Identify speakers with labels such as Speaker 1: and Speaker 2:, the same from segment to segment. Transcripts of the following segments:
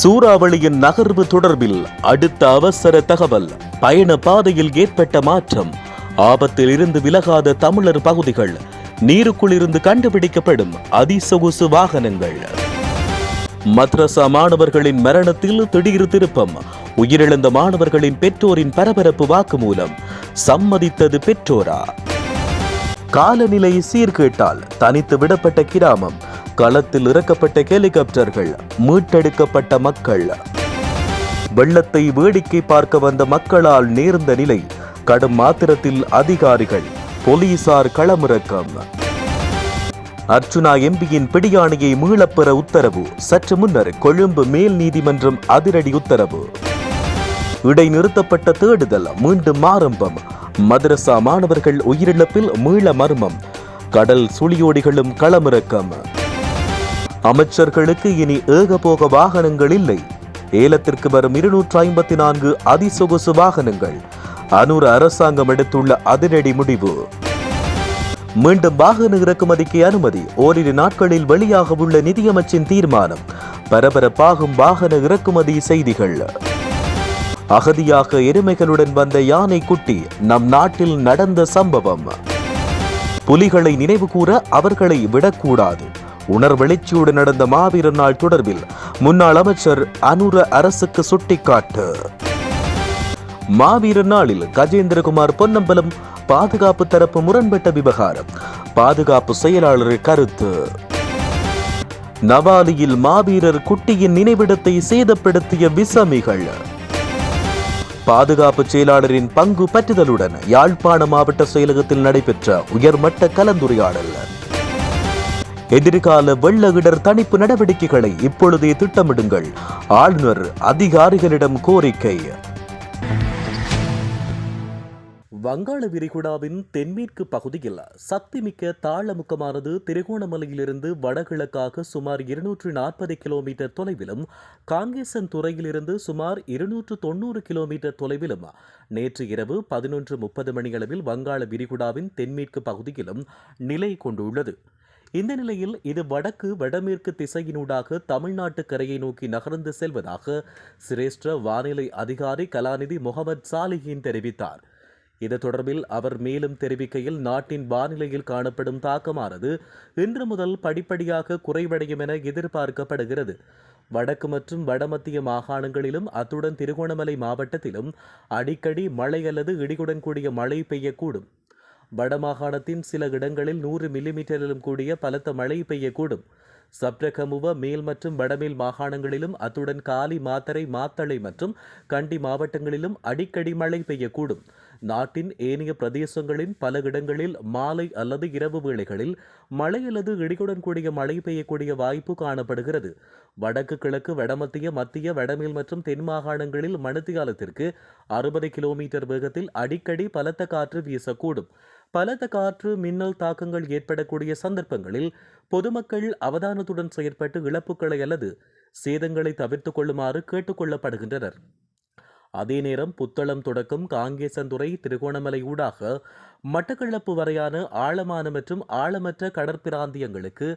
Speaker 1: சூறாவளியின் நகர்வு தொடர்பில் அடுத்த அவசர தகவல் பயண பாதையில் ஏற்பட்ட மாற்றம் ஆபத்தில் இருந்து விலகாத தமிழர் பகுதிகள் நீருக்குள் இருந்து கண்டுபிடிக்கப்படும் அதிசொகுசு வாகனங்கள் மத்ரசா மாணவர்களின் மரணத்தில் திடீர் திருப்பம் உயிரிழந்த மாணவர்களின் பெற்றோரின் பரபரப்பு வாக்குமூலம் சம்மதித்தது பெற்றோரா காலநிலை சீர்கேட்டால் தனித்து விடப்பட்ட கிராமம் களத்தில் இறக்கப்பட்ட ஹெலிகாப்டர்கள் மீட்டெடுக்கப்பட்ட மக்கள் வெள்ளத்தை வேடிக்கை பார்க்க வந்த மக்களால் நேர்ந்த நிலை கடும் மாத்திரத்தில் அதிகாரிகள் போலீசார் களமிறக்கம் அர்ச்சுனா எம்பியின் பிடியாணையை மீளப்பெற உத்தரவு சற்று முன்னர் கொழும்பு மேல் நீதிமன்றம் அதிரடி உத்தரவு இடைநிறுத்தப்பட்ட தேடுதல் மீண்டும் ஆரம்பம் மதரசா மாணவர்கள் உயிரிழப்பில் மீள மர்மம் கடல் சுழியோடிகளும் களமிறக்கம் அமைச்சர்களுக்கு இனி ஏகபோக வாகனங்கள் இல்லை ஏலத்திற்கு வரும் இருநூற்று ஐம்பத்தி நான்கு அதிசொகுசு வாகனங்கள் அனூர் அரசாங்கம் எடுத்துள்ள அதிரடி முடிவு மீண்டும் வாகன இறக்குமதிக்கு அனுமதி ஓரிரு நாட்களில் வெளியாக உள்ள நிதியமைச்சின் தீர்மானம் பரபரப்பாகும் வாகன இறக்குமதி செய்திகள் அகதியாக எருமைகளுடன் வந்த யானை குட்டி நம் நாட்டில் நடந்த சம்பவம் புலிகளை நினைவு கூற அவர்களை விடக்கூடாது உணர்வெளிச்சியோடு நடந்த மாவீர நாள் தொடர்பில் முன்னாள் அமைச்சர் அனுர அரசுக்கு சுட்டிக்காட்டு மாவீர நாளில் கஜேந்திரகுமார் பொன்னம்பலம் பாதுகாப்பு தரப்பு முரண்பட்ட விவகாரம் பாதுகாப்பு செயலாளர் கருத்து நவாலியில் மாவீரர் குட்டியின் நினைவிடத்தை சேதப்படுத்திய விசமிகள் பாதுகாப்பு செயலாளரின் பங்கு பற்றுதலுடன் யாழ்ப்பாண மாவட்ட செயலகத்தில் நடைபெற்ற உயர்மட்ட கலந்துரையாடல் எதிர்கால வெள்ள தணிப்பு நடவடிக்கைகளை இப்பொழுதே திட்டமிடுங்கள் ஆளுநர் அதிகாரிகளிடம் கோரிக்கை
Speaker 2: வங்காள விரிகுடாவின் தென்மேற்கு பகுதியில் சக்திமிக்க தாளமுக்கமானது திருகோணமலையிலிருந்து வடகிழக்காக சுமார் இருநூற்று நாற்பது கிலோமீட்டர் தொலைவிலும் காங்கேசன் துறையிலிருந்து சுமார் இருநூற்று தொண்ணூறு கிலோமீட்டர் தொலைவிலும் நேற்று இரவு பதினொன்று முப்பது மணியளவில் வங்காள விரிகுடாவின் தென்மேற்கு பகுதியிலும் நிலை கொண்டுள்ளது இந்த நிலையில் இது வடக்கு வடமேற்கு திசையினூடாக தமிழ்நாட்டு கரையை நோக்கி நகர்ந்து செல்வதாக சிரேஷ்ட வானிலை அதிகாரி கலாநிதி முகமது சாலிஹின் தெரிவித்தார் இது தொடர்பில் அவர் மேலும் தெரிவிக்கையில் நாட்டின் வானிலையில் காணப்படும் தாக்கமானது இன்று முதல் படிப்படியாக குறைவடையும் என எதிர்பார்க்கப்படுகிறது வடக்கு மற்றும் வடமத்திய மாகாணங்களிலும் அத்துடன் திருகோணமலை மாவட்டத்திலும் அடிக்கடி மழை அல்லது இடியுடன் கூடிய மழை பெய்யக்கூடும் வடமாகாணத்தின் சில இடங்களில் நூறு மில்லிமீட்டரிலும் கூடிய பலத்த மழை பெய்யக்கூடும் சப்ரகமுவ மேல் மற்றும் வடமேல் மாகாணங்களிலும் அத்துடன் காலி மாத்தரை மாத்தளை மற்றும் கண்டி மாவட்டங்களிலும் அடிக்கடி மழை பெய்யக்கூடும் நாட்டின் ஏனைய பிரதேசங்களின் பல இடங்களில் மாலை அல்லது இரவு வேளைகளில் மழை அல்லது இடியுடன் கூடிய மழை பெய்யக்கூடிய வாய்ப்பு காணப்படுகிறது வடக்கு கிழக்கு வடமத்திய மத்திய வடமேல் மற்றும் தென் மாகாணங்களில் மனுத்தியாலத்திற்கு அறுபது கிலோமீட்டர் வேகத்தில் அடிக்கடி பலத்த காற்று வீசக்கூடும் பலத்த காற்று மின்னல் தாக்கங்கள் ஏற்படக்கூடிய சந்தர்ப்பங்களில் பொதுமக்கள் அவதானத்துடன் செயற்பட்டு இழப்புகளை அல்லது சேதங்களை தவிர்த்து கொள்ளுமாறு கேட்டுக்கொள்ளப்படுகின்றனர் அதே நேரம் புத்தளம் தொடக்கம் காங்கேசந்துறை திருகோணமலை ஊடாக மட்டக்களப்பு வரையான ஆழமான மற்றும் ஆழமற்ற கடற்பிராந்தியங்களுக்கு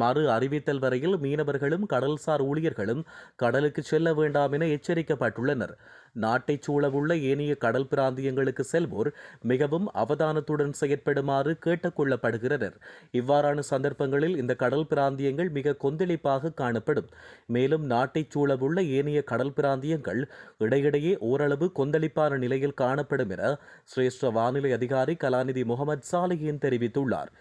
Speaker 2: மறு அறிவித்தல் வரையில் மீனவர்களும் கடல்சார் ஊழியர்களும் கடலுக்கு செல்ல வேண்டாம் என எச்சரிக்கப்பட்டுள்ளனர் நாட்டைச் சூழவுள்ள ஏனைய கடல் பிராந்தியங்களுக்கு செல்வோர் மிகவும் அவதானத்துடன் செயற்படுமாறு கேட்டுக்கொள்ளப்படுகிறனர் இவ்வாறான சந்தர்ப்பங்களில் இந்த கடல் பிராந்தியங்கள் மிக கொந்தளிப்பாக காணப்படும் மேலும் நாட்டைச் சூழவுள்ள ஏனைய கடல் பிராந்தியங்கள் இடையிடையே ஓரளவு கொந்தளிப்பான நிலையில் காணப்படும் என சிரேஷ்ட வானிலை அதிகாரி கலாநிதி முகமது சாலிஹின் தெரிவித்துள்ளார்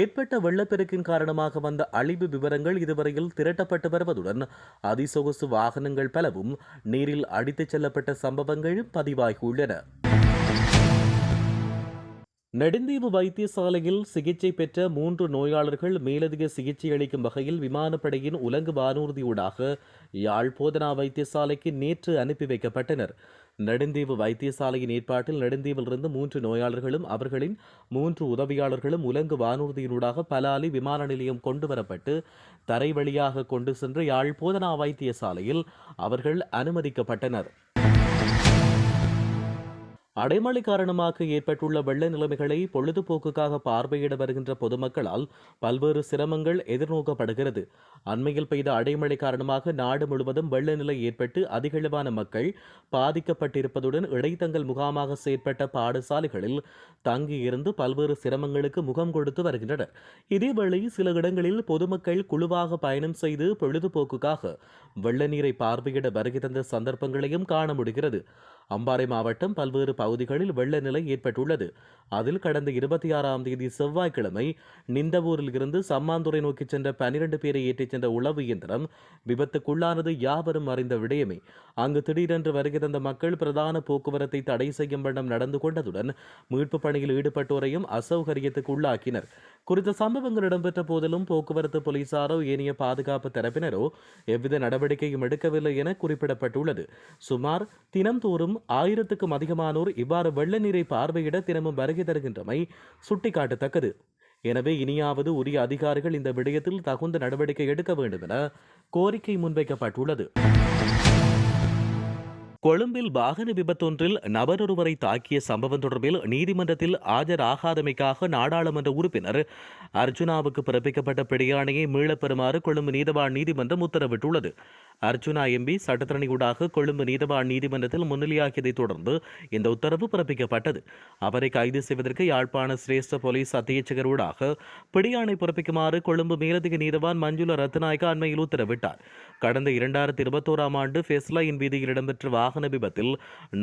Speaker 2: ஏற்பட்ட வெள்ளப்பெருக்கின் காரணமாக வந்த அழிவு விவரங்கள் இதுவரையில் திரட்டப்பட்டு வருவதுடன் அதிசொகுசு வாகனங்கள் பலவும் நீரில் அடித்துச் செல்லப்பட்ட சம்பவங்கள் பதிவாகியுள்ளன நெடுந்தீவு வைத்தியசாலையில் சிகிச்சை பெற்ற மூன்று நோயாளர்கள் மேலதிக சிகிச்சை அளிக்கும் வகையில் விமானப்படையின் உலங்கு வானூர்தியூடாக யாழ்போதனா வைத்தியசாலைக்கு நேற்று அனுப்பி வைக்கப்பட்டனர் நெடுந்தீவு வைத்தியசாலையின் ஏற்பாட்டில் நெடுந்தீவிலிருந்து மூன்று நோயாளர்களும் அவர்களின் மூன்று உதவியாளர்களும் உலங்கு வானூர்தியினூடாக பலாலி விமான நிலையம் கொண்டுவரப்பட்டு தரை வழியாக கொண்டு சென்று யாழ் போதனா வைத்தியசாலையில் அவர்கள் அனுமதிக்கப்பட்டனர் அடைமழை காரணமாக ஏற்பட்டுள்ள வெள்ள நிலைமைகளை பொழுதுபோக்குக்காக பார்வையிட வருகின்ற பொதுமக்களால் பல்வேறு சிரமங்கள் எதிர்நோக்கப்படுகிறது அண்மையில் பெய்த அடைமழை காரணமாக நாடு முழுவதும் வெள்ள நிலை ஏற்பட்டு அதிகளவான மக்கள் பாதிக்கப்பட்டிருப்பதுடன் இடைத்தங்கல் முகாமாக செயற்பட்ட பாடசாலைகளில் தங்கியிருந்து பல்வேறு சிரமங்களுக்கு முகம் கொடுத்து வருகின்றனர் இதேவேளை சில இடங்களில் பொதுமக்கள் குழுவாக பயணம் செய்து பொழுதுபோக்குக்காக வெள்ள நீரை பார்வையிட வருகை தந்த சந்தர்ப்பங்களையும் காண முடிகிறது அம்பாறை மாவட்டம் பல்வேறு பகுதிகளில் வெள்ள நிலை ஏற்பட்டுள்ளது அதில் கடந்த இருபத்தி ஆறாம் தேதி செவ்வாய்க்கிழமை நிந்தவூரில் இருந்து சம்மாந்துறை நோக்கி சென்ற பனிரெண்டு பேரை ஏற்றிச் சென்ற உளவு இயந்திரம் விபத்துக்குள்ளானது யாவரும் அறிந்த விடயமே அங்கு திடீரென்று வருகை தந்த மக்கள் பிரதான போக்குவரத்தை தடை செய்யும் வண்ணம் நடந்து கொண்டதுடன் மீட்பு பணியில் ஈடுபட்டோரையும் அசௌகரியத்துக்கு உள்ளாக்கினர் குறித்த சம்பவங்கள் இடம்பெற்ற போதிலும் போக்குவரத்து போலீசாரோ ஏனைய பாதுகாப்பு தரப்பினரோ எவ்வித நடவடிக்கையும் எடுக்கவில்லை என குறிப்பிடப்பட்டுள்ளது சுமார் தினந்தோறும் ஆயிரத்துக்கும் அதிகமானோர் இவ்வாறு வெள்ள நீரை பார்வையிட தினமும் வருகை தருகின்றமை சுட்டிக்காட்டத்தக்கது எனவே இனியாவது உரிய அதிகாரிகள் இந்த விடயத்தில் தகுந்த நடவடிக்கை எடுக்க வேண்டும் என கோரிக்கை முன்வைக்கப்பட்டுள்ளது கொழும்பில் வாகன விபத்தொன்றில் நபரொருவரை தாக்கிய சம்பவம் தொடர்பில் நீதிமன்றத்தில் ஆஜராகாதமைக்காக நாடாளுமன்ற உறுப்பினர் அர்ஜுனாவுக்கு பிறப்பிக்கப்பட்ட பிடியாணையை மீளப்பெறுமாறு கொழும்பு நீதவான் நீதிமன்றம் உத்தரவிட்டுள்ளது அர்ஜுனா எம்பி சட்டத்தரணியூடாக கொழும்பு நீதவான் நீதிமன்றத்தில் முன்னிலையாகியதைத் தொடர்ந்து இந்த உத்தரவு பிறப்பிக்கப்பட்டது அவரை கைது செய்வதற்கு யாழ்ப்பாண சிரேஷ்ட போலீஸ் அத்தியட்சகரூடாக பிடியாணை பிறப்பிக்குமாறு கொழும்பு மேலதிக நீதவான் மஞ்சுள ரத்நாயகா அண்மையில் உத்தரவிட்டார் கடந்த இரண்டாயிரத்தி இருபத்தோராம் ஆண்டு ஃபெஸ்லாயின் வீதியில் இடம்பெற்ற வாகன விபத்தில்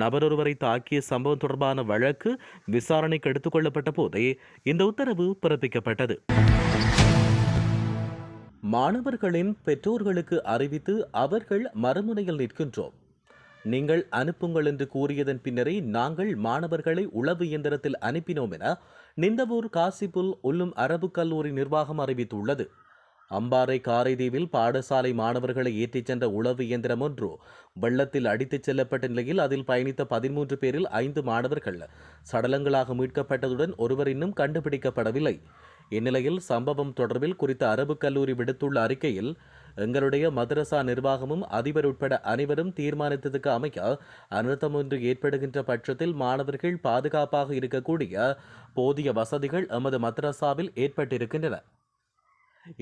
Speaker 2: நபர் ஒருவரை தாக்கிய சம்பவம் தொடர்பான வழக்கு விசாரணைக்கு எடுத்துக் கொள்ளப்பட்ட போதே இந்த உத்தரவு பிறப்பிக்கப்பட்டது
Speaker 3: மாணவர்களின் பெற்றோர்களுக்கு அறிவித்து அவர்கள் மறுமுனையில் நிற்கின்றோம் நீங்கள் அனுப்புங்கள் என்று கூறியதன் பின்னரே நாங்கள் மாணவர்களை உளவு இயந்திரத்தில் அனுப்பினோம் என நிந்தவூர் காசிபுல் உள்ளும் அரபு கல்லூரி நிர்வாகம் அறிவித்துள்ளது அம்பாறை காரைதீவில் பாடசாலை மாணவர்களை ஏற்றிச் சென்ற உளவு இயந்திரம் ஒன்று வெள்ளத்தில் அடித்துச் செல்லப்பட்ட நிலையில் அதில் பயணித்த பதிமூன்று பேரில் ஐந்து மாணவர்கள் சடலங்களாக மீட்கப்பட்டதுடன் ஒருவர் இன்னும் கண்டுபிடிக்கப்படவில்லை இந்நிலையில் சம்பவம் தொடர்பில் குறித்த அரபு கல்லூரி விடுத்துள்ள அறிக்கையில் எங்களுடைய மதரசா நிர்வாகமும் அதிபர் உட்பட அனைவரும் தீர்மானித்ததுக்கு அமைக்க அனர்த்தம் ஒன்று ஏற்படுகின்ற பட்சத்தில் மாணவர்கள் பாதுகாப்பாக இருக்கக்கூடிய போதிய வசதிகள் எமது மதரசாவில் ஏற்பட்டிருக்கின்றன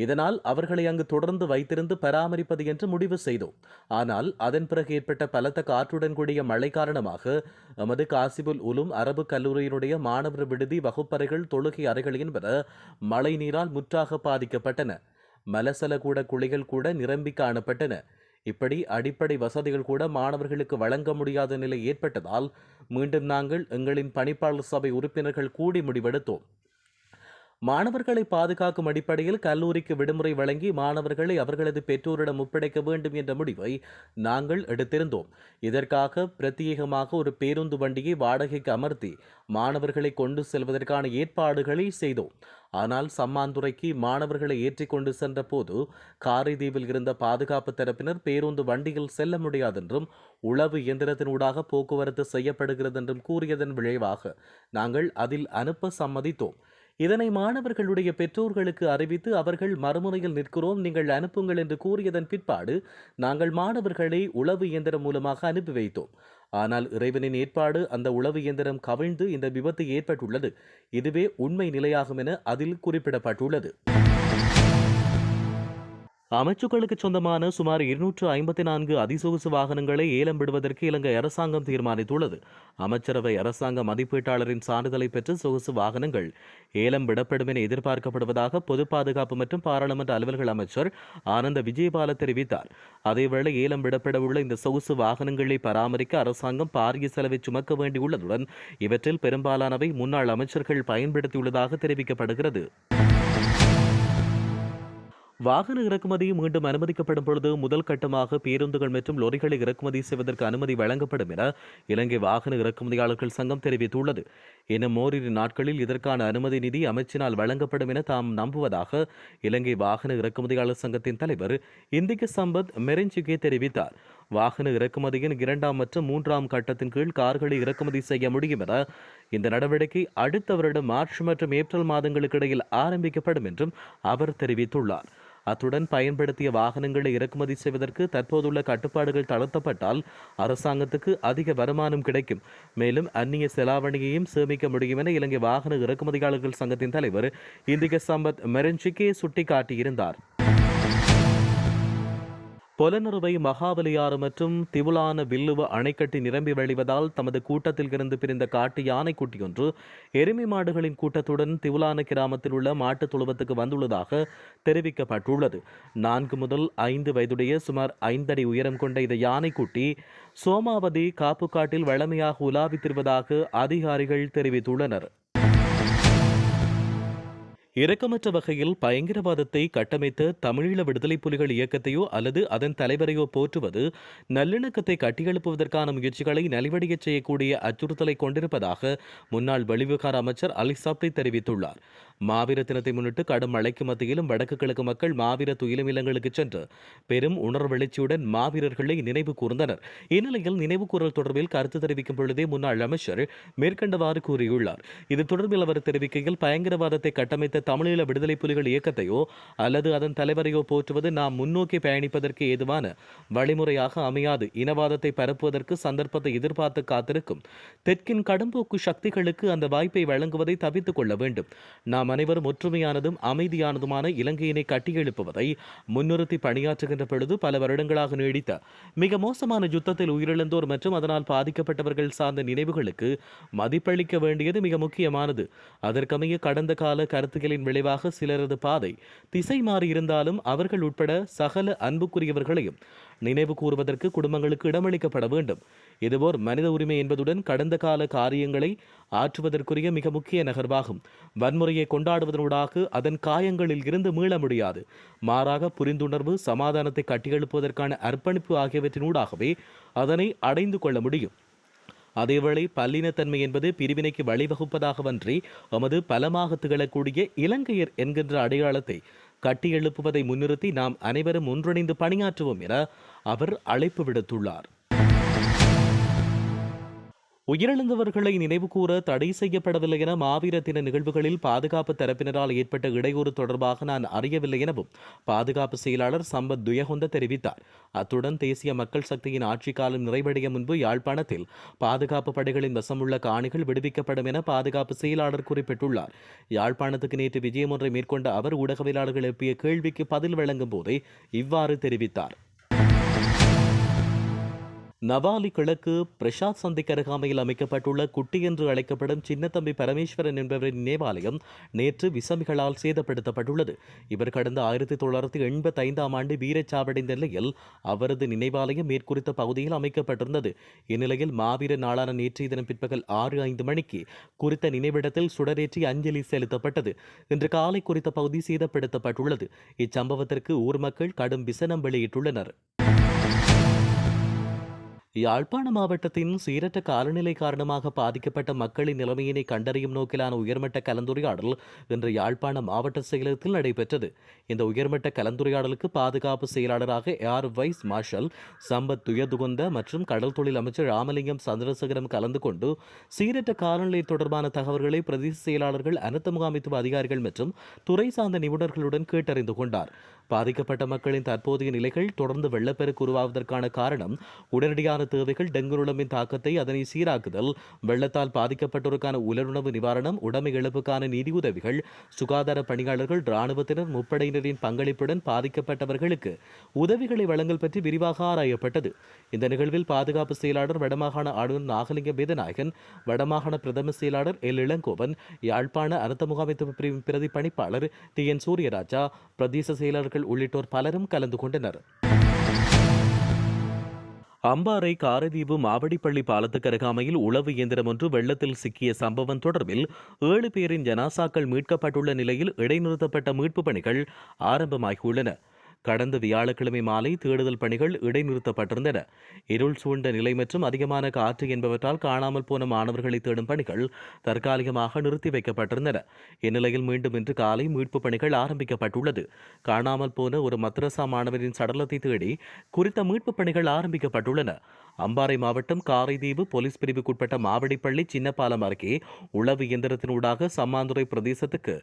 Speaker 3: இதனால் அவர்களை அங்கு தொடர்ந்து வைத்திருந்து பராமரிப்பது என்று முடிவு செய்தோம் ஆனால் அதன் பிறகு ஏற்பட்ட பலத்த காற்றுடன் கூடிய மழை காரணமாக எமது காசிபுல் உலும் அரபு கல்லூரியினுடைய மாணவர் விடுதி வகுப்பறைகள் தொழுகை அறைகள் என்பன மழை நீரால் முற்றாக பாதிக்கப்பட்டன மலசல கூட குழிகள் கூட நிரம்பி காணப்பட்டன இப்படி அடிப்படை வசதிகள் கூட மாணவர்களுக்கு வழங்க முடியாத நிலை ஏற்பட்டதால் மீண்டும் நாங்கள் எங்களின் பணிப்பாளர் சபை உறுப்பினர்கள் கூடி முடிவெடுத்தோம் மாணவர்களை பாதுகாக்கும் அடிப்படையில் கல்லூரிக்கு விடுமுறை வழங்கி மாணவர்களை அவர்களது பெற்றோரிடம் ஒப்படைக்க வேண்டும் என்ற முடிவை நாங்கள் எடுத்திருந்தோம் இதற்காக பிரத்யேகமாக ஒரு பேருந்து வண்டியை வாடகைக்கு அமர்த்தி மாணவர்களை கொண்டு செல்வதற்கான ஏற்பாடுகளை செய்தோம் ஆனால் சம்மாந்துறைக்கு மாணவர்களை ஏற்றி கொண்டு சென்ற போது காரைதீவில் இருந்த பாதுகாப்பு தரப்பினர் பேருந்து வண்டியில் செல்ல முடியாதென்றும் உளவு இயந்திரத்தினூடாக போக்குவரத்து செய்யப்படுகிறது என்றும் கூறியதன் விளைவாக நாங்கள் அதில் அனுப்ப சம்மதித்தோம் இதனை மாணவர்களுடைய பெற்றோர்களுக்கு அறிவித்து அவர்கள் மறுமுனையில் நிற்கிறோம் நீங்கள் அனுப்புங்கள் என்று கூறியதன் பிற்பாடு நாங்கள் மாணவர்களை உளவு இயந்திரம் மூலமாக அனுப்பி வைத்தோம் ஆனால் இறைவனின் ஏற்பாடு அந்த உளவு இயந்திரம் கவிழ்ந்து இந்த விபத்து ஏற்பட்டுள்ளது இதுவே உண்மை நிலையாகும் என அதில் குறிப்பிடப்பட்டுள்ளது
Speaker 4: அமைச்சுக்களுக்கு சொந்தமான சுமார் இருநூற்று ஐம்பத்தி நான்கு அதிசொகுசு வாகனங்களை ஏலம் விடுவதற்கு இலங்கை அரசாங்கம் தீர்மானித்துள்ளது அமைச்சரவை அரசாங்க மதிப்பீட்டாளரின் சான்றிதழை பெற்று சொகுசு வாகனங்கள் ஏலம் விடப்படும் என எதிர்பார்க்கப்படுவதாக பொது பாதுகாப்பு மற்றும் பாராளுமன்ற அலுவல்கள் அமைச்சர் ஆனந்த விஜயபால தெரிவித்தார் அதேவேளை ஏலம் விடப்பட உள்ள இந்த சொகுசு வாகனங்களை பராமரிக்க அரசாங்கம் பாரிய செலவை சுமக்க வேண்டியுள்ளதுடன் இவற்றில் பெரும்பாலானவை முன்னாள் அமைச்சர்கள் பயன்படுத்தியுள்ளதாக தெரிவிக்கப்படுகிறது வாகன இறக்குமதி மீண்டும் அனுமதிக்கப்படும் பொழுது முதல் கட்டமாக பேருந்துகள் மற்றும் லொரிகளை இறக்குமதி செய்வதற்கு அனுமதி வழங்கப்படும் என இலங்கை வாகன இறக்குமதியாளர்கள் சங்கம் தெரிவித்துள்ளது இன்னும் ஓரிரு நாட்களில் இதற்கான அனுமதி நிதி அமைச்சினால் வழங்கப்படும் என தாம் நம்புவதாக இலங்கை வாகன இறக்குமதியாளர் சங்கத்தின் தலைவர் இந்திக சம்பத் மெரிஞ்சுகே தெரிவித்தார் வாகன இறக்குமதியின் இரண்டாம் மற்றும் மூன்றாம் கட்டத்தின் கீழ் கார்களை இறக்குமதி செய்ய முடியும் என இந்த நடவடிக்கை அடுத்த வருடம் மார்ச் மற்றும் ஏப்ரல் மாதங்களுக்கு இடையில் ஆரம்பிக்கப்படும் என்றும் அவர் தெரிவித்துள்ளார் அத்துடன் பயன்படுத்திய வாகனங்களை இறக்குமதி செய்வதற்கு தற்போதுள்ள கட்டுப்பாடுகள் தளர்த்தப்பட்டால் அரசாங்கத்துக்கு அதிக வருமானம் கிடைக்கும் மேலும் அந்நிய செலாவணியையும் சேமிக்க முடியும் என இலங்கை வாகன இறக்குமதியாளர்கள் சங்கத்தின் தலைவர் இந்திக சம்பத் மெரஞ்சிக்கே சுட்டிக்காட்டியிருந்தார் பொலனறுவை மகாபலியாறு மற்றும் திவுலான வில்லுவ அணைக்கட்டி நிரம்பி வழிவதால் தமது கூட்டத்தில் இருந்து பிரிந்த காட்டு யானை குட்டியொன்று எருமி மாடுகளின் கூட்டத்துடன் திவுலான கிராமத்தில் உள்ள மாட்டுத் துளுவத்துக்கு வந்துள்ளதாக தெரிவிக்கப்பட்டுள்ளது நான்கு முதல் ஐந்து வயதுடைய சுமார் ஐந்தடி உயரம் கொண்ட இந்த யானைக்குட்டி சோமாவதி காப்புக்காட்டில் வளமையாக உலாவித்திருவதாக அதிகாரிகள் தெரிவித்துள்ளனர் இரக்கமற்ற வகையில் பயங்கரவாதத்தை கட்டமைத்த தமிழீழ விடுதலை புலிகள் இயக்கத்தையோ அல்லது அதன் தலைவரையோ போற்றுவது நல்லிணக்கத்தை கட்டியெழுப்புவதற்கான முயற்சிகளை நலிவடைய செய்யக்கூடிய அச்சுறுத்தலை கொண்டிருப்பதாக முன்னாள் வெளிவிவகார அமைச்சர் அலி தெரிவித்துள்ளார் மாவீர தினத்தை முன்னிட்டு கடும் மழைக்கு மத்தியிலும் வடக்கு கிழக்கு மக்கள் மாவீர துயிலும் இல்லங்களுக்கு சென்று பெரும் உணர்வெழுச்சியுடன் மாவீரர்களை நினைவு கூர்ந்தனர் இந்நிலையில் நினைவு கூறல் தொடர்பில் கருத்து தெரிவிக்கும் பொழுதே முன்னாள் அமைச்சர் மேற்கண்டவாறு கூறியுள்ளார் இது தொடர்பில் அவர் தெரிவிக்கையில் பயங்கரவாதத்தை கட்டமைத்த தமிழீழ விடுதலை புலிகள் இயக்கத்தையோ அல்லது அதன் தலைவரையோ போற்றுவது நாம் முன்னோக்கி பயணிப்பதற்கு ஏதுவான வழிமுறையாக அமையாது இனவாதத்தை பரப்புவதற்கு சந்தர்ப்பத்தை எதிர்பார்த்து காத்திருக்கும் தெற்கின் கடும்போக்கு சக்திகளுக்கு அந்த வாய்ப்பை வழங்குவதை தவித்துக் கொள்ள வேண்டும் நாம் நாம் அனைவரும் ஒற்றுமையானதும் அமைதியானதுமான இலங்கையினை கட்டியெழுப்புவதை முன்னிறுத்தி பணியாற்றுகின்ற பொழுது பல வருடங்களாக நீடித்த மிக மோசமான யுத்தத்தில் உயிரிழந்தோர் மற்றும் அதனால் பாதிக்கப்பட்டவர்கள் சார்ந்த நினைவுகளுக்கு மதிப்பளிக்க வேண்டியது மிக முக்கியமானது அதற்கமைய கடந்த கால கருத்துக்களின் விளைவாக சிலரது பாதை திசை மாறியிருந்தாலும் அவர்கள் உட்பட சகல அன்புக்குரியவர்களையும் நினைவு கூறுவதற்கு குடும்பங்களுக்கு இடமளிக்கப்பட வேண்டும் இதுபோர் மனித உரிமை என்பதுடன் கடந்த கால காரியங்களை ஆற்றுவதற்குரிய மிக முக்கிய நகர்வாகும் வன்முறையை கொண்டாடுவதனூடாக அதன் காயங்களில் இருந்து மீள முடியாது மாறாக புரிந்துணர்வு சமாதானத்தை கட்டியெழுப்புவதற்கான அர்ப்பணிப்பு ஆகியவற்றினூடாகவே அதனை அடைந்து கொள்ள முடியும் அதேவேளை பல்லினத்தன்மை என்பது பிரிவினைக்கு வழிவகுப்பதாகவன்றி எமது பலமாக திகழக்கூடிய இலங்கையர் என்கின்ற அடையாளத்தை கட்டியெழுப்புவதை முன்னிறுத்தி நாம் அனைவரும் ஒன்றிணைந்து பணியாற்றுவோம் என அவர் அழைப்பு விடுத்துள்ளார் உயிரிழந்தவர்களை நினைவுகூற தடை செய்யப்படவில்லை என மாவீர தின நிகழ்வுகளில் பாதுகாப்பு தரப்பினரால் ஏற்பட்ட இடையூறு தொடர்பாக நான் அறியவில்லை எனவும் பாதுகாப்பு செயலாளர் சம்பத் துயகொந்த தெரிவித்தார் அத்துடன் தேசிய மக்கள் சக்தியின் ஆட்சிக்காலம் நிறைவடைய முன்பு யாழ்ப்பாணத்தில் பாதுகாப்பு படைகளின் வசமுள்ள காணிகள் விடுவிக்கப்படும் என பாதுகாப்பு செயலாளர் குறிப்பிட்டுள்ளார் யாழ்ப்பாணத்துக்கு நேற்று விஜயம் ஒன்றை மேற்கொண்ட அவர் ஊடகவியலாளர்கள் எழுப்பிய கேள்விக்கு பதில் வழங்கும் போதே இவ்வாறு தெரிவித்தார் நவாலி கிழக்கு பிரசாத் சந்திக்கு அருகாமையில் அமைக்கப்பட்டுள்ள குட்டி என்று அழைக்கப்படும் சின்னத்தம்பி பரமேஸ்வரன் என்பவரின் நினைவாலயம் நேற்று விசமிகளால் சேதப்படுத்தப்பட்டுள்ளது இவர் கடந்த ஆயிரத்தி தொள்ளாயிரத்தி எண்பத்தி ஐந்தாம் ஆண்டு வீரச்சாவடைந்த நிலையில் அவரது நினைவாலயம் மேற்குறித்த பகுதியில் அமைக்கப்பட்டிருந்தது இந்நிலையில் மாவீர நாளான நேற்றைய தினம் பிற்பகல் ஆறு ஐந்து மணிக்கு குறித்த நினைவிடத்தில் சுடரேற்றி அஞ்சலி செலுத்தப்பட்டது இன்று காலை குறித்த பகுதி சேதப்படுத்தப்பட்டுள்ளது இச்சம்பவத்திற்கு ஊர் மக்கள் கடும் விசனம் வெளியிட்டுள்ளனர் யாழ்ப்பாண மாவட்டத்தின் சீரற்ற காலநிலை காரணமாக பாதிக்கப்பட்ட மக்களின் நிலைமையினை கண்டறியும் நோக்கிலான உயர்மட்ட கலந்துரையாடல் இன்று யாழ்ப்பாண மாவட்ட செயலகத்தில் நடைபெற்றது இந்த உயர்மட்ட கலந்துரையாடலுக்கு பாதுகாப்பு செயலாளராக air vice marshal Sampath Thuyacontha மற்றும் கடல் தொழில் அமைச்சர் ராமலிங்கம் சந்திரசேகரம் கலந்து கொண்டு சீரற்ற காலநிலை தொடர்பான தகவல்களை பிரதேச செயலாளர்கள் அனைத்து முகாமைத்துவ அதிகாரிகள் மற்றும் துறை சார்ந்த நிபுணர்களுடன் கேட்டறிந்து கொண்டார் பாதிக்கப்பட்ட மக்களின் தற்போதைய நிலைகள் தொடர்ந்து வெள்ளப்பெருக்கு உருவாவதற்கான காரணம் உடனடியான தேவைகள் டெங்கு நுழம்பின் தாக்கத்தை அதனை சீராக்குதல் வெள்ளத்தால் பாதிக்கப்பட்டோருக்கான உலருணவு நிவாரணம் உடைமை இழப்புக்கான நிதியுதவிகள் சுகாதார பணியாளர்கள் ராணுவத்தினர் முப்படையினரின் பங்களிப்புடன் பாதிக்கப்பட்டவர்களுக்கு உதவிகளை வழங்கல் பற்றி விரிவாக ஆராயப்பட்டது இந்த நிகழ்வில் பாதுகாப்பு செயலாளர் வடமாகாண ஆளுநர் நாகலிங்க வேதநாயகன் வடமாகாண பிரதம செயலாளர் எல் இளங்கோவன் யாழ்ப்பாண அனர்த்த முகாமைத்துவ பிரிவின் பிரதி பணிப்பாளர் டி என் சூரியராஜா பிரதேச செயலாளர் அமைச்சர்கள் உள்ளிட்டோர் பலரும் கலந்து கொண்டனர் அம்பாறை காரதீவு மாவடிப்பள்ளி பாலத்துக்கு அருகாமையில் உளவு இயந்திரம் ஒன்று வெள்ளத்தில் சிக்கிய சம்பவம் தொடர்பில் ஏழு பேரின் ஜனாசாக்கள் மீட்கப்பட்டுள்ள நிலையில் இடைநிறுத்தப்பட்ட மீட்பு பணிகள் ஆரம்பமாகியுள்ளன கடந்த வியாழக்கிழமை மாலை தேடுதல் பணிகள் இடைநிறுத்தப்பட்டிருந்தன இருள் சூழ்ந்த நிலை மற்றும் அதிகமான காற்று என்பவற்றால் காணாமல் போன மாணவர்களை தேடும் பணிகள் தற்காலிகமாக நிறுத்தி வைக்கப்பட்டிருந்தன இந்நிலையில் மீண்டும் இன்று காலை மீட்பு பணிகள் ஆரம்பிக்கப்பட்டுள்ளது காணாமல் போன ஒரு மத்ரசா மாணவரின் சடலத்தை தேடி குறித்த மீட்பு பணிகள் ஆரம்பிக்கப்பட்டுள்ளன அம்பாறை மாவட்டம் காரைதீவு போலீஸ் பிரிவுக்குட்பட்ட மாவடிப்பள்ளி சின்னப்பாலம் அருகே உளவு இயந்திரத்தினூடாக சம்மாந்துறை பிரதேசத்துக்கு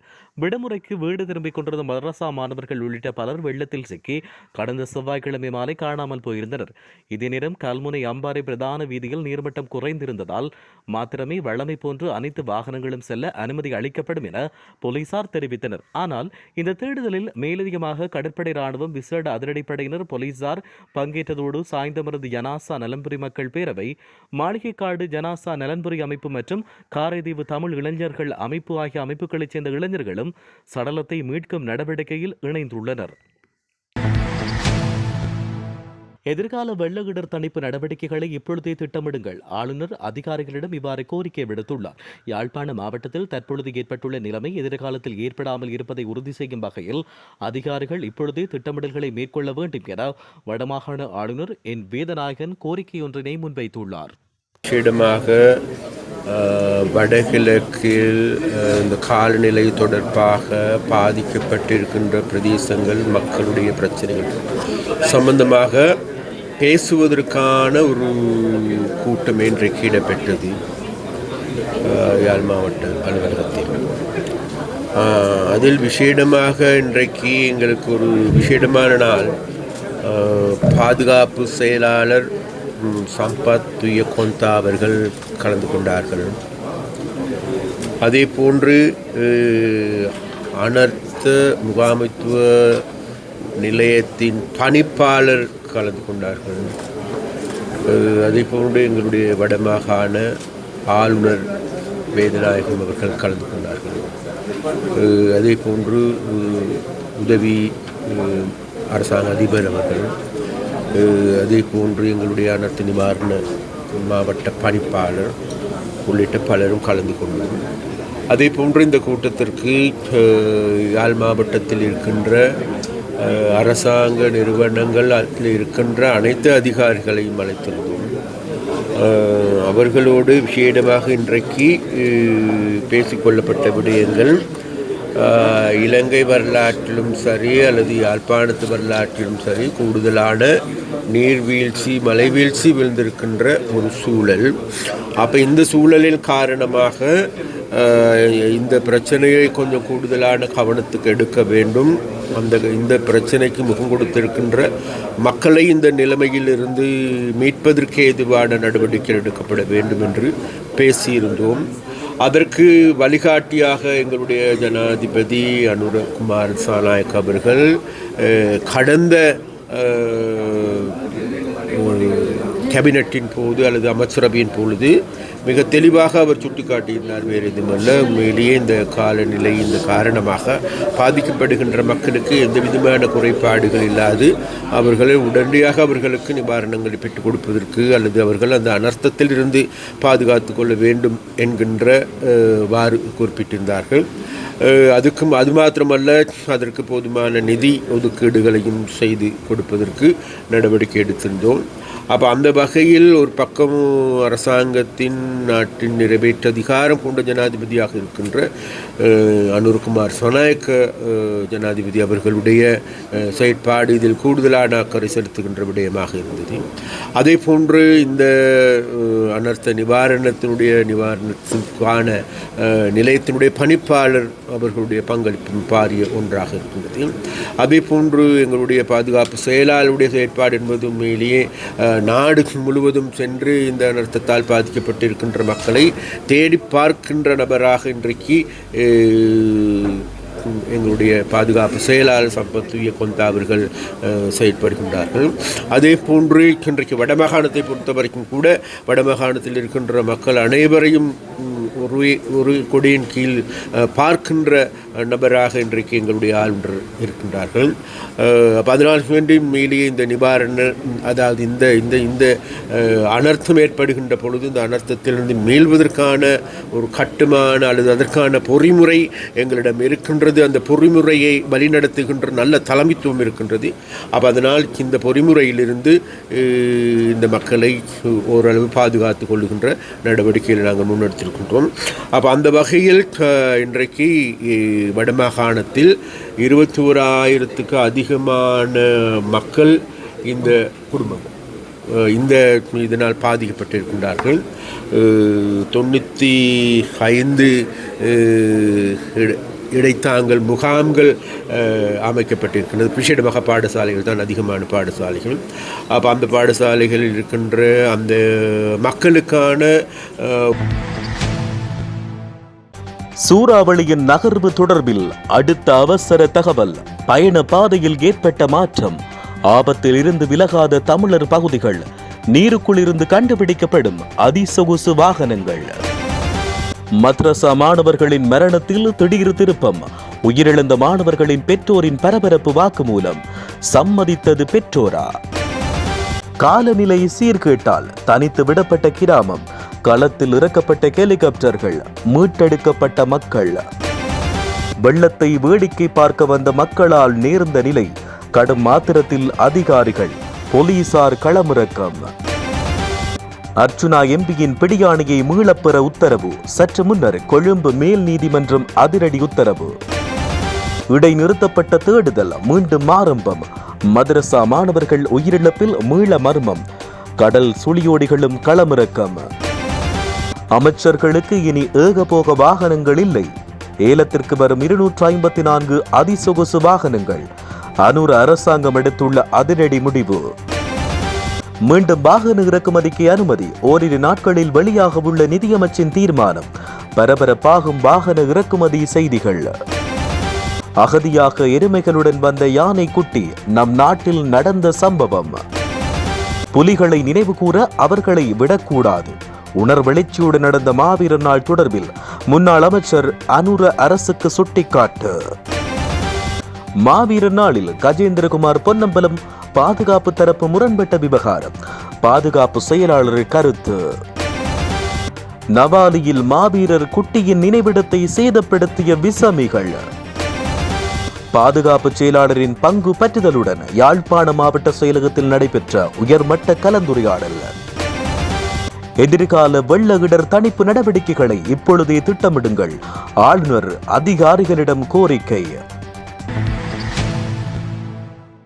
Speaker 4: விடுமுறைக்கு வீடு திரும்பிக் கொண்டிருந்த மதரசா மாணவர்கள் உள்ளிட்ட பலர் வெள்ளத்தில் சிக்கி கடந்த செவ்வாய்க்கிழமை மாலை காணாமல் போயிருந்தனர் இதே நேரம் கல்முனை அம்பாறை பிரதான வீதியில் நீர்மட்டம் குறைந்திருந்ததால் மாத்திரமே வழமை போன்று அனைத்து வாகனங்களும் செல்ல அனுமதி அளிக்கப்படும் என போலீசார் தெரிவித்தனர் ஆனால் இந்த தேடுதலில் மேலதிகமாக கடற்படை ராணுவம் விசேட அதிரடிப்படையினர் போலீசார் பங்கேற்றதோடு சாய்ந்தமரது யனாசா நலம் நலன்புரி மக்கள் பேரவை மாளிகைக்காடு ஜனாசா நலன்புரி அமைப்பு மற்றும் காரைதீவு தமிழ் இளைஞர்கள் அமைப்பு ஆகிய அமைப்புகளைச் சேர்ந்த இளைஞர்களும் சடலத்தை மீட்கும் நடவடிக்கையில் இணைந்துள்ளனர் எதிர்கால வெள்ளகிடர் தணிப்பு நடவடிக்கைகளை இப்பொழுதே திட்டமிடுங்கள் ஆளுநர் அதிகாரிகளிடம் இவ்வாறு கோரிக்கை விடுத்துள்ளார் யாழ்ப்பாண மாவட்டத்தில் தற்பொழுது ஏற்பட்டுள்ள நிலைமை எதிர்காலத்தில் ஏற்படாமல் இருப்பதை உறுதி செய்யும் வகையில் அதிகாரிகள் இப்பொழுதே திட்டமிடல்களை மேற்கொள்ள வேண்டும் என வடமாகாண ஆளுநர் என் வேதநாயகன் கோரிக்கை ஒன்றினை முன்வைத்துள்ளார்
Speaker 5: வடகிழக்கில் இந்த காலநிலை தொடர்பாக பாதிக்கப்பட்டிருக்கின்ற பிரதேசங்கள் மக்களுடைய பிரச்சனைகள் சம்பந்தமாக பேசுவதற்கான ஒரு கூட்டம் இன்றைக்கு இடம்பெற்றது யாழ் மாவட்ட அலுவலகத்தில் அதில் விசேடமாக இன்றைக்கு எங்களுக்கு ஒரு விசேடமான நாள் பாதுகாப்பு செயலாளர் சம்பத் துய அவர்கள் கலந்து கொண்டார்கள் அதே போன்று அனர்த்த முகாமைத்துவ நிலையத்தின் பணிப்பாளர் கலந்து கொண்டார்கள் அதே போன்று எங்களுடைய வடமாகாண ஆளுநர் வேதநாயகம் அவர்கள் கலந்து கொண்டார்கள் அதே போன்று உதவி அரசாங்க அதிபர் அவர்கள் அதே போன்று எங்களுடைய அனர்த்தி நிவாரண மாவட்ட பணிப்பாளர் உள்ளிட்ட பலரும் கலந்து கொண்டனர் அதே போன்று இந்த கூட்டத்திற்கு யாழ் மாவட்டத்தில் இருக்கின்ற அரசாங்க நிறுவனங்கள் இருக்கின்ற அனைத்து அதிகாரிகளையும் அழைத்திருந்தோம் அவர்களோடு விஷேடமாக இன்றைக்கு பேசிக்கொள்ளப்பட்ட விடயங்கள் இலங்கை வரலாற்றிலும் சரி அல்லது யாழ்ப்பாணத்து வரலாற்றிலும் சரி கூடுதலான நீர்வீழ்ச்சி மலைவீழ்ச்சி விழுந்திருக்கின்ற ஒரு சூழல் அப்போ இந்த சூழலின் காரணமாக இந்த பிரச்சனையை கொஞ்சம் கூடுதலான கவனத்துக்கு எடுக்க வேண்டும் அந்த இந்த பிரச்சனைக்கு முகம் கொடுத்திருக்கின்ற மக்களை இந்த நிலைமையிலிருந்து மீட்பதற்கு ஏதுவான நடவடிக்கை எடுக்கப்பட வேண்டும் என்று பேசியிருந்தோம் அதற்கு வழிகாட்டியாக எங்களுடைய ஜனாதிபதி அனுரகுமார் சாநாயக் அவர்கள் கடந்த கேபினட்டின் போது அல்லது அமைச்சரவையின் பொழுது மிக தெளிவாக அவர் சுட்டிக்காட்டியிருந்தார் வேறு எதுவுமல்ல உண்மையிலேயே இந்த காலநிலை இந்த காரணமாக பாதிக்கப்படுகின்ற மக்களுக்கு எந்த விதமான குறைபாடுகள் இல்லாது அவர்களை உடனடியாக அவர்களுக்கு நிவாரணங்களை பெற்றுக் கொடுப்பதற்கு அல்லது அவர்கள் அந்த இருந்து பாதுகாத்து கொள்ள வேண்டும் என்கின்ற வாறு குறிப்பிட்டிருந்தார்கள் அதுக்கும் அது மாத்திரமல்ல அதற்கு போதுமான நிதி ஒதுக்கீடுகளையும் செய்து கொடுப்பதற்கு நடவடிக்கை எடுத்திருந்தோம் அப்போ அந்த வகையில் ஒரு பக்கம் அரசாங்கத்தின் நாட்டின் நிறைவேற்ற அதிகாரம் கொண்ட ஜனாதிபதியாக இருக்கின்ற அனுர்குமார் சொனாயக்க ஜனாதிபதி அவர்களுடைய செயற்பாடு இதில் கூடுதலான அக்கறை செலுத்துகின்ற விடயமாக இருந்தது அதே போன்று இந்த அனர்த்த நிவாரணத்தினுடைய நிவாரணத்திற்கான நிலையத்தினுடைய பணிப்பாளர் அவர்களுடைய பங்களிப்பும் பாரிய ஒன்றாக இருக்கின்றது அதே போன்று எங்களுடைய பாதுகாப்பு செயலாளருடைய செயற்பாடு என்பது உண்மையிலேயே நாடு முழுவதும் சென்று இந்த அனர்த்தத்தால் பாதிக்கப்பட்டிருக்கின்ற மக்களை தேடி பார்க்கின்ற நபராக இன்றைக்கு எங்களுடைய பாதுகாப்பு செயலாளர் சம்பத்து கொந்தா அவர்கள் செயற்படுகின்றார்கள் அதே போன்று இன்றைக்கு வடமாகாணத்தை பொறுத்த வரைக்கும் கூட வடமாகாணத்தில் இருக்கின்ற மக்கள் அனைவரையும் ஒரு ஒரு கொடியின் கீழ் பார்க்கின்ற நபராக இன்றைக்கு எங்களுடைய ஆளுநர் இருக்கின்றார்கள் அப்போ அதனால் வேண்டி மீறிய இந்த நிவாரண அதாவது இந்த இந்த இந்த அனர்த்தம் ஏற்படுகின்ற பொழுது இந்த அனர்த்தத்திலிருந்து மீள்வதற்கான ஒரு கட்டுமான அல்லது அதற்கான பொறிமுறை எங்களிடம் இருக்கின்றது அந்த பொறிமுறையை வழிநடத்துகின்ற நல்ல தலைமைத்துவம் இருக்கின்றது அப்போ அதனால் இந்த பொறிமுறையிலிருந்து இந்த மக்களை ஓரளவு பாதுகாத்து கொள்ளுகின்ற நடவடிக்கைகளை நாங்கள் முன்னெடுத்திருக்கின்றோம் அப்போ அந்த வகையில் இன்றைக்கு வடமாகாணத்தில் இருபத்தி ஓராயிரத்துக்கு அதிகமான மக்கள் இந்த குடும்பம் இந்த இதனால் பாதிக்கப்பட்டிருக்கின்றார்கள் தொண்ணூற்றி ஐந்து இடைத்தாங்கல் முகாம்கள் அமைக்கப்பட்டிருக்கின்றது விசேடமாக பாடசாலைகள் தான் அதிகமான பாடசாலைகள் அப்போ அந்த பாடசாலைகளில் இருக்கின்ற அந்த மக்களுக்கான
Speaker 1: சூறாவளியின் நகர்வு தொடர்பில் அடுத்த அவசர தகவல் பயண பாதையில் ஏற்பட்ட மாற்றம் ஆபத்தில் இருந்து விலகாத தமிழர் பகுதிகள் நீருக்குள் இருந்து கண்டுபிடிக்கப்படும் அதிசொகுசு வாகனங்கள் மத்ரசா மாணவர்களின் மரணத்தில் திடீர் திருப்பம் உயிரிழந்த மாணவர்களின் பெற்றோரின் பரபரப்பு வாக்குமூலம் சம்மதித்தது பெற்றோரா காலநிலை சீர்கேட்டால் தனித்து விடப்பட்ட கிராமம் களத்தில் இறக்கப்பட்ட ஹெலிகாப்டர்கள் மீட்டெடுக்கப்பட்ட மக்கள் வெள்ளத்தை வேடிக்கை பார்க்க வந்த மக்களால் நேர்ந்த நிலை கடும் மாத்திரத்தில் அதிகாரிகள் போலீசார் களமிறக்கம் அர்ச்சுனா எம்பியின் பிடியாணையை மீளப்பெற உத்தரவு சற்று முன்னர் கொழும்பு மேல் நீதிமன்றம் அதிரடி உத்தரவு இடைநிறுத்தப்பட்ட தேடுதல் மீண்டும் ஆரம்பம் மதரசா மாணவர்கள் உயிரிழப்பில் மீள மர்மம் கடல் சுழியோடிகளும் களமிறக்கம் அமைச்சர்களுக்கு இனி ஏகபோக வாகனங்கள் இல்லை ஏலத்திற்கு வரும் இருநூற்று ஐம்பத்தி நான்கு அதிசொகுசு வாகனங்கள் அனூர் அரசாங்கம் எடுத்துள்ள அதிரடி முடிவு மீண்டும் வாகன இறக்குமதிக்கு அனுமதி ஓரிரு நாட்களில் வெளியாக உள்ள நிதியமைச்சின் தீர்மானம் பரபரப்பாகும் வாகன இறக்குமதி செய்திகள் அகதியாக எருமைகளுடன் வந்த யானை குட்டி நம் நாட்டில் நடந்த சம்பவம் புலிகளை நினைவு கூற அவர்களை விடக்கூடாது உணர்வெளிச்சியோடு நடந்த மாவீர நாள் தொடர்பில் முன்னாள் அமைச்சர் அனுர அரசுக்கு சுட்டிக்காட்டு மாவீரர் நாளில் கஜேந்திரகுமார் பொன்னம்பலம் பாதுகாப்பு தரப்பு முரண்பட்ட விவகாரம் பாதுகாப்பு செயலாளர் கருத்து நவாலியில் மாவீரர் குட்டியின் நினைவிடத்தை சேதப்படுத்திய விசமிகள் பாதுகாப்பு செயலாளரின் பங்கு பற்றுதலுடன் யாழ்ப்பாண மாவட்ட செயலகத்தில் நடைபெற்ற உயர்மட்ட கலந்துரையாடல் எதிர்கால வெள்ள இடர் தணிப்பு நடவடிக்கைகளை இப்பொழுதே திட்டமிடுங்கள் ஆளுநர் அதிகாரிகளிடம் கோரிக்கை